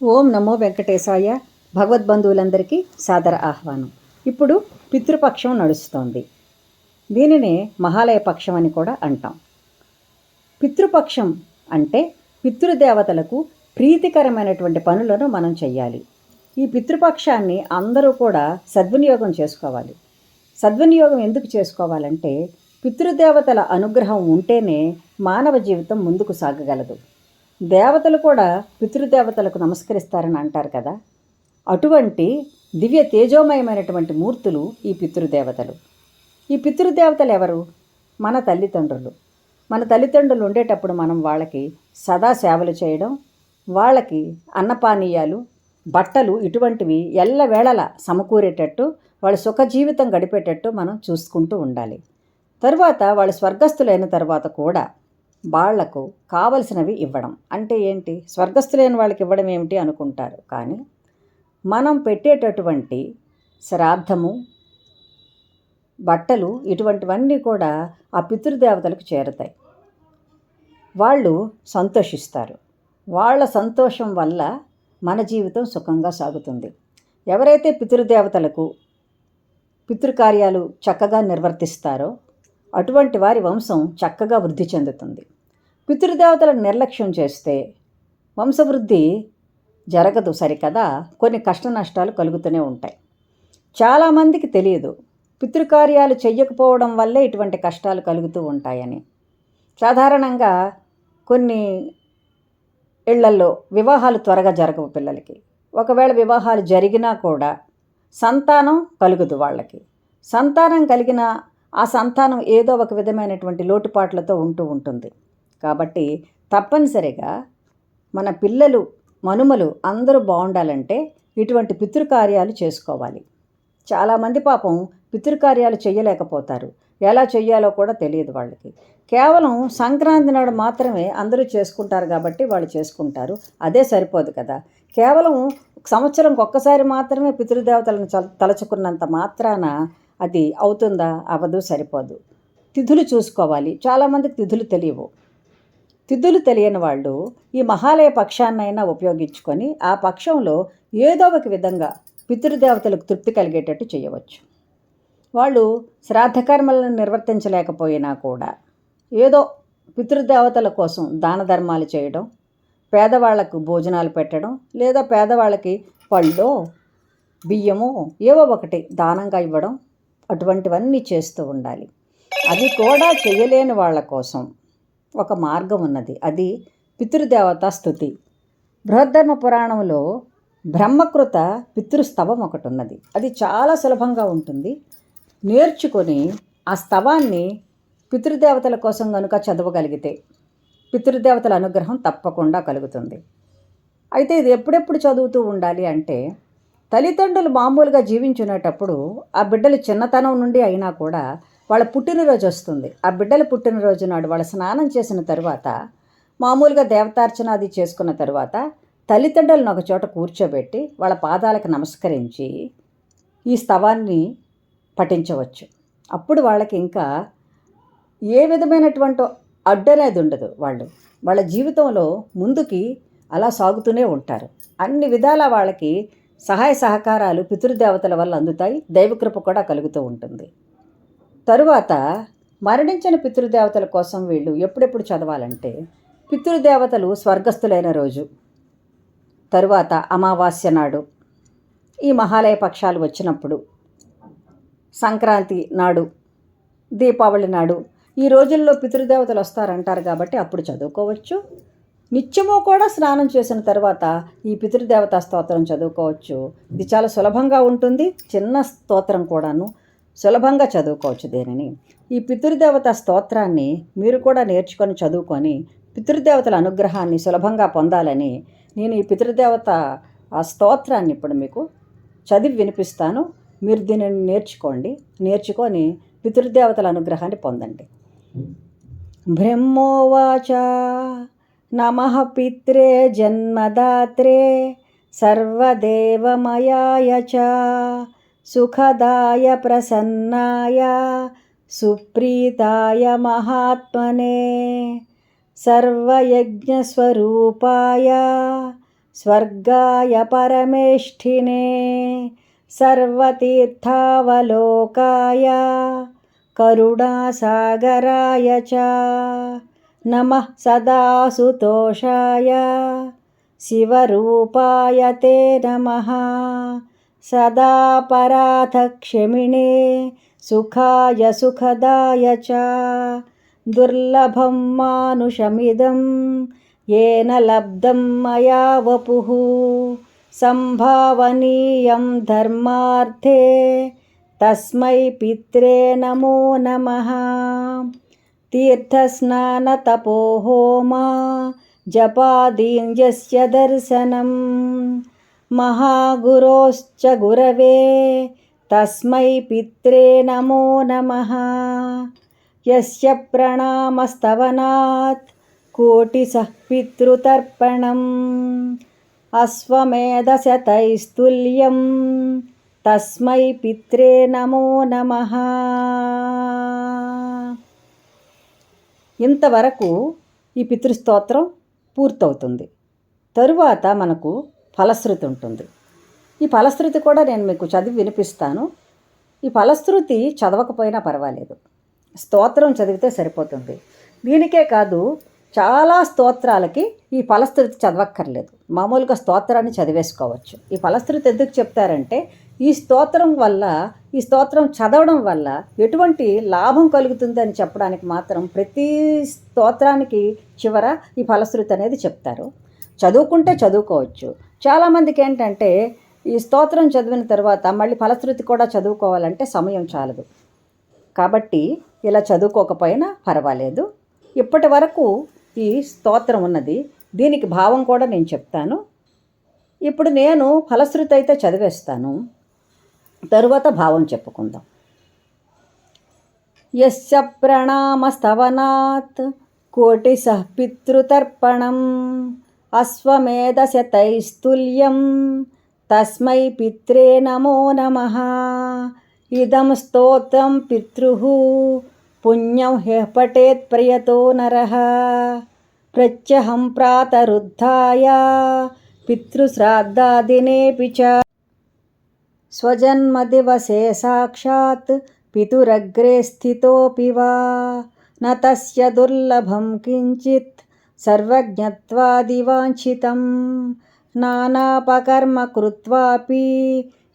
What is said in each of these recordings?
ఓం నమో వెంకటేశాయ. భగవద్బంధువులందరికీ సాదర ఆహ్వానం. ఇప్పుడు పితృపక్షం నడుస్తోంది. దీనినే మహాలయ పక్షం అని కూడా అంటాం. పితృపక్షం అంటే పితృదేవతలకు ప్రీతికరమైనటువంటి పనులను మనం చెయ్యాలి. ఈ పితృపక్షాన్ని అందరూ కూడా సద్వినియోగం చేసుకోవాలి. సద్వినియోగం ఎందుకు చేసుకోవాలంటే పితృదేవతల అనుగ్రహం ఉంటేనే మానవ జీవితం ముందుకు సాగగలదు. దేవతలు కూడా పితృదేవతలకు నమస్కరిస్తారని అంటారు కదా. అటువంటి దివ్య తేజోమయమైనటువంటి మూర్తులు ఈ పితృదేవతలు. ఈ పితృదేవతలు ఎవరు? మన తల్లిదండ్రులు. మన తల్లిదండ్రులు ఉండేటప్పుడు మనం వాళ్ళకి సదా సేవలు చేయడం వాళ్ళకి అన్నపానీయాలు బట్టలు ఇటువంటివి ఎల్లవేళలా సమకూరేటట్టు వాళ్ళ సుఖ జీవితం గడిపేటట్టు మనం చూసుకుంటూ ఉండాలి. తరువాత వాళ్ళు స్వర్గస్థులైన తర్వాత కూడా వాళ్ళకు కావలసినవి ఇవ్వడం. అంటే ఏంటి? స్వర్గస్థులైన వాళ్ళకి ఇవ్వడం ఏమిటి అనుకుంటారు. కానీ మనం పెట్టేటటువంటి శ్రాద్ధము బట్టలు ఇటువంటివన్నీ కూడా ఆ పితృదేవతలకు చేరుతాయి. వాళ్ళు సంతోషిస్తారు. వాళ్ళ సంతోషం వల్ల మన జీవితం సుఖంగా సాగుతుంది. ఎవరైతే పితృదేవతలకు పితృకార్యాలు చక్కగా నిర్వర్తిస్తారో అటువంటి వారి వంశం చక్కగా వృద్ధి చెందుతుంది. పితృదేవతలను నిర్లక్ష్యం చేస్తే వంశవృద్ధి జరగదు సరికదా. కొన్ని కష్ట నష్టాలు కలుగుతూనే ఉంటాయి. చాలామందికి తెలియదు. పితృకార్యాలు చెయ్యకపోవడం వల్లే ఇటువంటి కష్టాలు కలుగుతూ ఉంటాయని. సాధారణంగా కొన్ని ఇళ్ళల్లో వివాహాలు త్వరగా జరగవు పిల్లలకి. ఒకవేళ వివాహాలు జరిగినా కూడా సంతానం కలుగుదు వాళ్ళకి. సంతానం కలిగిన ఆ సంతానం ఏదో ఒక విధమైనటువంటి లోటుపాట్లతో ఉంటూ ఉంటుంది. కాబట్టి తప్పనిసరిగా మన పిల్లలు మనుమలు అందరూ బాగుండాలంటే ఇటువంటి పితృకార్యాలు చేసుకోవాలి. చాలామంది పాపం పితృకార్యాలు చేయలేకపోతారు. ఎలా చేయాలో కూడా తెలియదు వాళ్ళకి. కేవలం సంక్రాంతి నాడు మాత్రమే అందరూ చేసుకుంటారు కాబట్టి వాళ్ళు చేసుకుంటారు. అదే సరిపోదు కదా. కేవలం సంవత్సరం ఒక్కసారి మాత్రమే పితృదేవతలను తలుచుకున్నంత మాత్రాన అది అవుతుందా? అవ్వదు సరిపోదు. తిథులు చూసుకోవాలి. చాలామందికి తిథులు తెలియవు. తిథులు తెలియని వాళ్ళు ఈ మహాలయ పక్షాన్నైనా ఉపయోగించుకొని ఆ పక్షంలో ఏదో ఒక విధంగా పితృదేవతలకు తృప్తి కలిగేటట్టు చేయవచ్చు. వాళ్ళు శ్రాద్ధకర్మలను నిర్వర్తించలేకపోయినా కూడా ఏదో పితృదేవతల కోసం దాన ధర్మాలు చేయడం పేదవాళ్ళకు భోజనాలు పెట్టడం లేదా పేదవాళ్ళకి పళ్ళో బియ్యము ఏవో ఒకటి దానంగా ఇవ్వడం అటువంటివన్నీ చేస్తూ ఉండాలి. అది కూడా చేయలేని వాళ్ళ కోసం ఒక మార్గం ఉన్నది. అది పితృదేవతా స్థుతి. బృహద్ధర్మ పురాణంలో బ్రహ్మకృత పితృస్తవం ఒకటి ఉన్నది అది చాలా సులభంగా ఉంటుంది. నేర్చుకొని ఆ స్తవాన్ని పితృదేవతల కోసం కనుక చదవగలిగితే పితృదేవతల అనుగ్రహం తప్పకుండా కలుగుతుంది. అయితే ఇది ఎప్పుడెప్పుడు చదువుతూ ఉండాలి అంటే తల్లిదండ్రులు మామూలుగా జీవించునేటప్పుడు ఆ బిడ్డలు చిన్నతనం నుండి అయినా కూడా వాళ్ళ పుట్టినరోజు వస్తుంది. ఆ బిడ్డల పుట్టినరోజు నాడు వాళ్ళ స్నానం చేసిన తర్వాత మామూలుగా దేవతార్చన అది చేసుకున్న తర్వాత తల్లిదండ్రులను ఒక చోట కూర్చోబెట్టి వాళ్ళ పాదాలకు నమస్కరించి ఈ స్తవాన్ని పఠించవచ్చు. అప్పుడు వాళ్ళకి ఇంకా ఏ విధమైనటువంటి అడ్డనేది ఉండదు వాళ్ళు. వాళ్ళ జీవితంలో ముందుకి అలా సాగుతూనే ఉంటారు. అన్ని విధాల వాళ్ళకి సహాయ సహకారాలు పితృదేవతల వల్ల అందుతాయి. దైవకృప కూడా కలుగుతూ ఉంటుంది. తరువాత మరణించిన పితృదేవతల కోసం వీళ్ళు ఎప్పుడెప్పుడు చదవాలంటే పితృదేవతలు స్వర్గస్థులైన రోజు తరువాత అమావాస్య నాడు ఈ మహాలయ పక్షాలు వచ్చినప్పుడు సంక్రాంతి నాడు దీపావళి నాడు ఈ రోజుల్లో పితృదేవతలు వస్తారంటారు కాబట్టి అప్పుడు చదువుకోవచ్చు. నిత్యము కూడా స్నానం చేసిన తర్వాత ఈ పితృదేవతా స్తోత్రం చదువుకోవచ్చు. ఇది చాలా సులభంగా ఉంటుంది. చిన్న స్తోత్రం కూడాను. సులభంగా చదువుకోవచ్చు దీనిని. ఈ పితృదేవత స్తోత్రాన్ని మీరు కూడా నేర్చుకొని చదువుకొని పితృదేవతల అనుగ్రహాన్ని సులభంగా పొందాలని నేను ఈ పితృదేవత ఆ స్తోత్రాన్ని ఇప్పుడు మీకు చదివి వినిపిస్తాను. మీరు దీనిని నేర్చుకోండి. నేర్చుకొని పితృదేవతల అనుగ్రహాన్ని పొందండి. బ్రహ్మోవాచ నమ పిత్రే జన్మదాత్రే సర్వదేవమయాయ చ సుఖదాయ ప్రసన్నాయ సుప్రీతాయ మహాత్మనే సర్వయజ్ఞస్వరూపాయ స్వర్గాయ పరమేష్ఠినే సర్వతీర్థావలోకాయ కరుణాసాగరాయ చ. నమ సదాసుతోషాయ శివరూపాయ తే నమః. सदा पराधक्षमिणे सुखाय सुखदाय च दुर्लभं मानुषमिदं येन लब्धं मया वपुः सम्भावनीयं धर्मार्थे तस्मै पित्रे नमो नमः तीर्थस्नानतपोहोमा जपादीन् यस्य दर्शनम् महागुरोश्च गुरवे तस्मै पित्रे नमो नमः यस्य प्रणामस्तवनात् कोटिसः पितृतर्पणम् अश्वमेधशतैस्तुल्यं తస్మై పిత్రే నమో నమ ఇంతవరకు ఈ పితృస్తోత్రం పూర్తవుతుంది తరువాత మనకు ఫలశ్రుతి ఉంటుంది. ఈ ఫలశ్రుతి కూడా నేను మీకు చదివి వినిపిస్తాను. ఈ ఫలశ్రుతి చదవకపోయినా పర్వాలేదు. స్తోత్రం చదివితే సరిపోతుంది. దీనికే కాదు చాలా స్తోత్రాలకి ఈ ఫలశ్రుతి చదవక్కర్లేదు. మామూలుగా స్తోత్రాన్ని చదివేసుకోవచ్చు. ఈ ఫలశ్రుతి ఎందుకు చెప్తారంటే ఈ స్తోత్రం వల్ల ఈ స్తోత్రం చదవడం వల్ల ఎటువంటి లాభం కలుగుతుందని చెప్పడానికి మాత్రం ప్రతి స్తోత్రానికి చివర ఈ ఫలశ్రుతి అనేది చెప్తారు. చదువుకుంటే చదువుకోవచ్చు. చాలామందికి ఏంటంటే ఈ స్తోత్రం చదివిన తర్వాత మళ్ళీ ఫలశ్రుతి కూడా చదువుకోవాలంటే సమయం చాలదు. కాబట్టి ఇలా చదువుకోకపోయినా పర్వాలేదు. ఇప్పటి వరకు ఈ స్తోత్రం ఉన్నది. దీనికి భావం కూడా నేను చెప్తాను. ఇప్పుడు నేను ఫలశ్రుతి అయితే చదివేస్తాను. తరువాత భావం చెప్పుకుందాం. యస్య ప్రణామస్తవనాత్ కోటిసః పితృతర్పణం. అశ్వమేధశతైస్తుల్యం. తస్మై పిత్రే నమో నమ. ఇదం స్తోత్రం పితృ. పుణ్యం హ్యపటేత్ పఠేత్ ప్రయతో నరः. ప్రత్యహం ప్రాతరుద్ధాయ. పితృశ్రాద్ధాదినేపి చ. స్వజన్మదివసే సాక్షాత్ పితురగ్రే స్థితోపి వా. న దుర్లభం కించిత్ సర్వజ్ఞత్వాదివాంఛితం నానాపకర్మ కృత్వాపి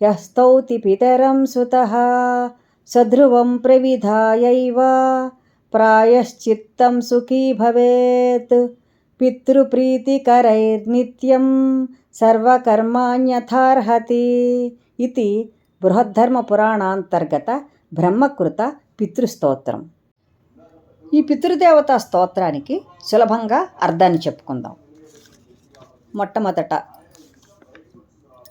యः స్తౌతి పితరం సుతः సధ్రువం ప్రవిధాయైవ ప్రాయశ్చిత్తం సుఖీ భవేత్ పితృప్రీతికరైర్నిత్యం సర్వకర్మాణ్యథార్హతి ఇది బృహద్ధర్మపురాణాంతర్గత బ్రహ్మకృత పితృస్తోత్రం ఈ పితృదేవత స్తోత్రానికి సులభంగా అర్థాన్ని చెప్పుకుందాం. మొట్టమొదట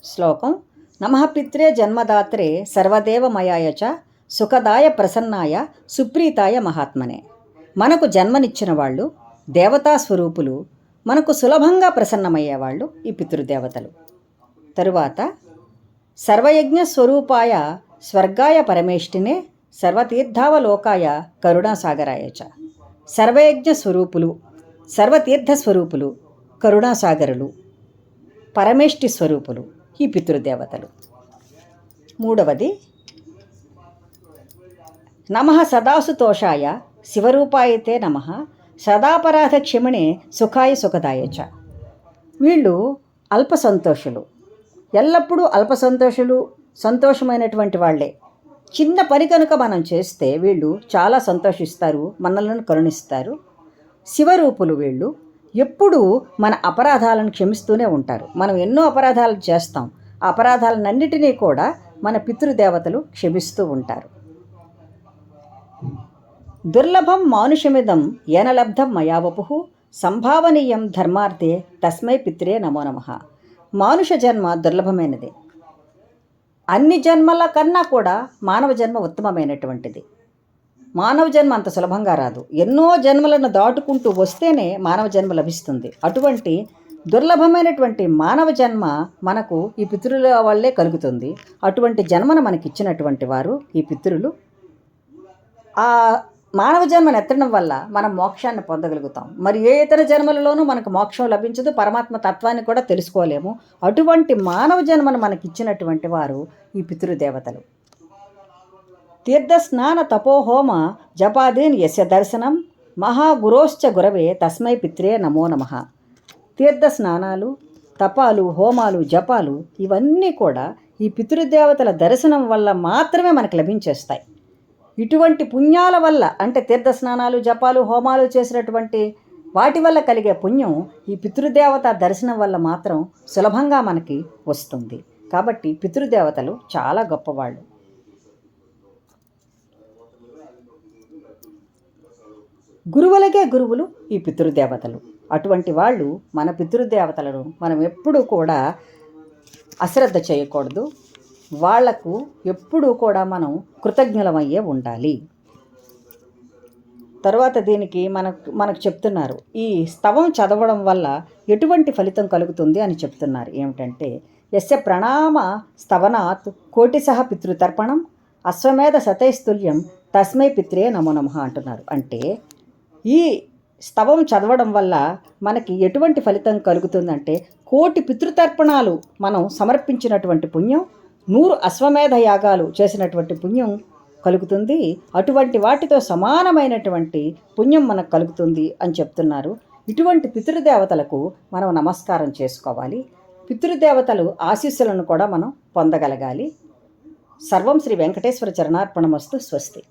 శ్లోకం నమ పిత్రే జన్మదాత్రే సర్వదేవమయాయ చ సుఖదాయ ప్రసన్నాయ సుప్రీతాయ మహాత్మనే. మనకు జన్మనిచ్చిన వాళ్ళు దేవతా స్వరూపులు మనకు సులభంగా ప్రసన్నమయ్యేవాళ్ళు ఈ పితృదేవతలు. తరువాత సర్వయజ్ఞ స్వరూపాయ స్వర్గాయ పరమేష్టినే సర్వతీర్థావలోకాయ కరుణాసాగరాయ చ సర్వయజ్ఞ స్వరూపులు సర్వతీర్థ స్వరూపులు కరుణాసాగరులు పరమేష్టి స్వరూపులు ఈ పితృదేవతలు. మూడవది నమ సదాసుతోషాయ శివరూపాయతే నమ సదాపరాధ క్షమిణే సుఖాయ సుఖదాయ చ వీళ్ళు అల్ప సంతోషులు ఎల్లప్పుడూ అల్ప సంతోషులు సంతోషమైనటువంటి వాళ్ళే చిన్న పని కనుక మనం చేస్తే వీళ్ళు చాలా సంతోషిస్తారు మనలను కరుణిస్తారు. శివరూపులు వీళ్ళు ఎప్పుడూ మన అపరాధాలను క్షమిస్తూనే ఉంటారు. మనం ఎన్నో అపరాధాలు చేస్తాం. అపరాధాలన్నిటినీ కూడా మన పితృదేవతలు క్షమిస్తూ ఉంటారు. దుర్లభం మానుషమిదం ఏనలబ్ధం మయావపు సంభావనీయం ధర్మార్థే తస్మై పిత్రే నమో నమ. మానుష జన్మ దుర్లభమైనదే. అన్ని జన్మల కన్నా కూడా మానవ జన్మ ఉత్తమమైనటువంటిది. మానవ జన్మ అంత సులభంగా రాదు. ఎన్నో జన్మలను దాటుకుంటూ వస్తేనే మానవ జన్మ లభిస్తుంది. అటువంటి దుర్లభమైనటువంటి మానవ జన్మ మనకు ఈ పితృల వల్లే కలుగుతుంది. అటువంటి జన్మను మనకిచ్చినటువంటి వారు ఈ పితృలు. ఆ మానవ జన్మ ఎత్తడం వల్ల మనం మోక్షాన్ని పొందగలుగుతాం. మరి ఏ ఇతర జన్మలలోనూ మనకు మోక్షం లభించదు పరమాత్మ తత్వాన్ని కూడా తెలుసుకోలేము. అటువంటి మానవ జన్మను మనకి ఇచ్చినటువంటి వారు ఈ పితృదేవతలు. తీర్థ స్నాన తపోహోమ జపాదీన్ యస్య దర్శనం మహాగురోశ్చ గురవే తస్మై పిత్రే నమో నమః. తీర్థ స్నానాలు తపాలు హోమాలు జపాలు ఇవన్నీ కూడా ఈ పితృదేవతల దర్శనం వల్ల మాత్రమే మనకు లభించేస్తాయి. ఇటువంటి పుణ్యాల వల్ల అంటే తీర్థ స్నానాలు జపాలు హోమాలు చేసినటువంటి వాటి వల్ల కలిగే పుణ్యం ఈ పితృదేవత దర్శనం వల్ల మాత్రం సులభంగా మనకి వస్తుంది. కాబట్టి పితృదేవతలు చాలా గొప్పవాళ్ళు. గురువులకే గురువులు ఈ పితృదేవతలు. అటువంటి వాళ్ళు మన పితృదేవతలను మనం ఎప్పుడూ కూడా అశ్రద్ధ చేయకూడదు. వాళ్ళకు ఎప్పుడూ కూడా మనం కృతజ్ఞులమయ్యే ఉండాలి. తర్వాత దీనికి మనకు మనకు చెప్తున్నారు ఈ స్తవం చదవడం వల్ల ఎటువంటి ఫలితం కలుగుతుంది అని చెప్తున్నారు. ఏమిటంటే ఎస్య ప్రణామ స్తవనాత్ కోటిసహ పితృతర్పణం అశ్వమేధ సతైస్తుల్యం తస్మై పిత్రే నమో నమః అంటున్నారు. అంటే ఈ స్తవం చదవడం వల్ల మనకి ఎటువంటి ఫలితం కలుగుతుందంటే కోటి పితృతర్పణాలు మనం సమర్పించినటువంటి పుణ్యం నూరు అశ్వమేధ యాగాలు చేసినటువంటి పుణ్యం కలుగుతుంది. అటువంటి వాటితో సమానమైనటువంటి పుణ్యం మనకు కలుగుతుంది అని చెప్తున్నారు. ఇటువంటి పితృదేవతలకు మనం నమస్కారం చేసుకోవాలి. పితృదేవతలు ఆశీస్సులను కూడా మనం పొందగలగాలి. సర్వం శ్రీ వెంకటేశ్వర చరణార్పణమస్తు స్వస్తి.